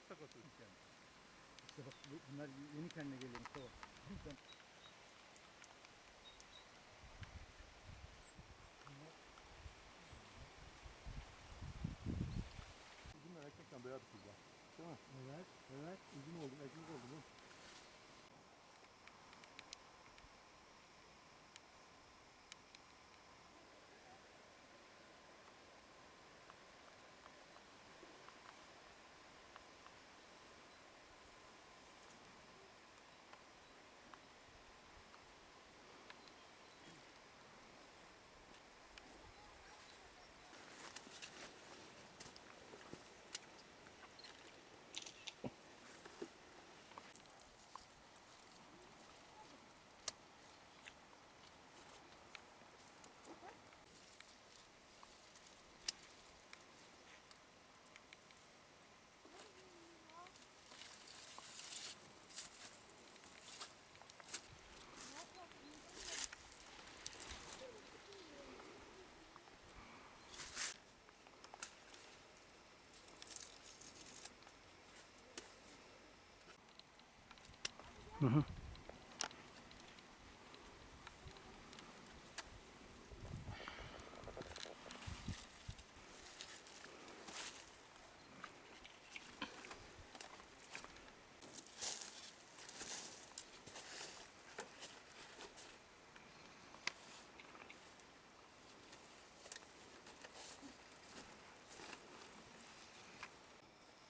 sakat o yani. İşte bak bu- bunlar yeni kendine geliyor Mustafa. Lütfen. Bunlar erkekten beyaz kızlar. Değil mi? Evet, evet. Uzun oldu, ekmek oldu bu.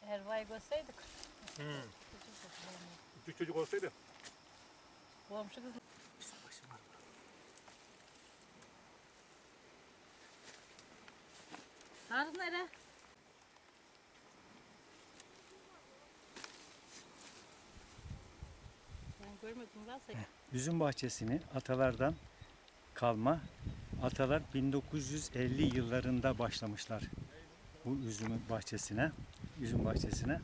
Helvayı görseydik. Küçük çocuk olsaydı. Komşu kız Tarık nere? Ben görmedim varsa. Üzüm bahçesini atalardan kalma. Atalar 1950 yıllarında başlamışlar bu üzüm bahçesine, üzüm bahçesine.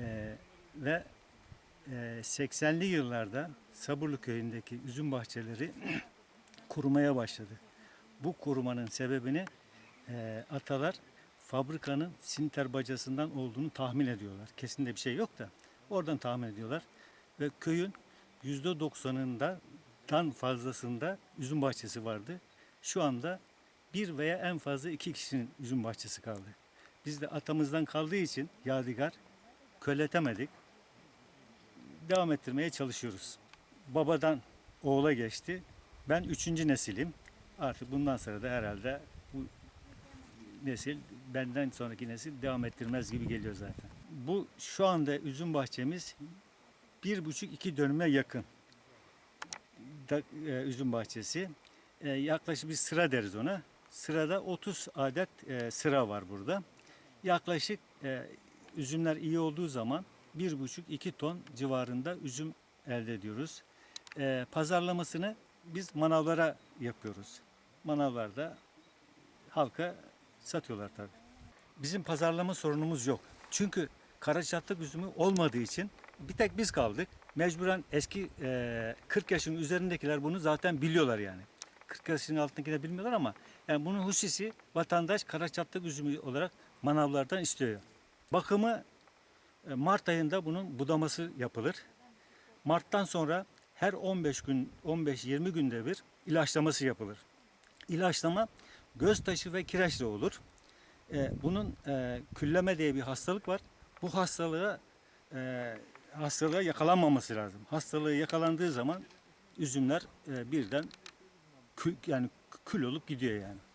Ee, ve e, 80'li yıllarda Sabırlı köyündeki üzüm bahçeleri kurumaya başladı. Bu kurumanın sebebini e, atalar fabrikanın sinter bacasından olduğunu tahmin ediyorlar. Kesin de bir şey yok da oradan tahmin ediyorlar. Ve köyün %90'ından fazlasında üzüm bahçesi vardı. Şu anda bir veya en fazla iki kişinin üzüm bahçesi kaldı. Biz de atamızdan kaldığı için yadigar köletemedik. Devam ettirmeye çalışıyoruz. Babadan oğula geçti. Ben üçüncü nesilim. Artık bundan sonra da herhalde bu nesil benden sonraki nesil devam ettirmez gibi geliyor zaten. Bu şu anda üzüm bahçemiz bir buçuk iki dönüme yakın da, e, üzüm bahçesi. E, yaklaşık bir sıra deriz ona. Sırada 30 adet e, sıra var burada. Yaklaşık e, üzümler iyi olduğu zaman bir buçuk iki ton civarında üzüm elde ediyoruz. E, pazarlamasını biz manavlara yapıyoruz. Manavlarda halka satıyorlar tabii. Bizim pazarlama sorunumuz yok. Çünkü karaçatlık üzümü olmadığı için bir tek biz kaldık. Mecburen eski e, 40 yaşın üzerindekiler bunu zaten biliyorlar yani. 40 yaşın altındakiler bilmiyorlar ama yani bunun hususi vatandaş karaçatlık üzümü olarak manavlardan istiyor. Bakımı e, Mart ayında bunun budaması yapılır. Mart'tan sonra her 15 gün 15-20 günde bir ilaçlaması yapılır. İlaçlama göz taşı ve kireçle olur. E, bunun e, külleme diye bir hastalık var. Bu hastalığa e, hastalığa yakalanmaması lazım. Hastalığı yakalandığı zaman üzümler birden kül, yani kül olup gidiyor yani.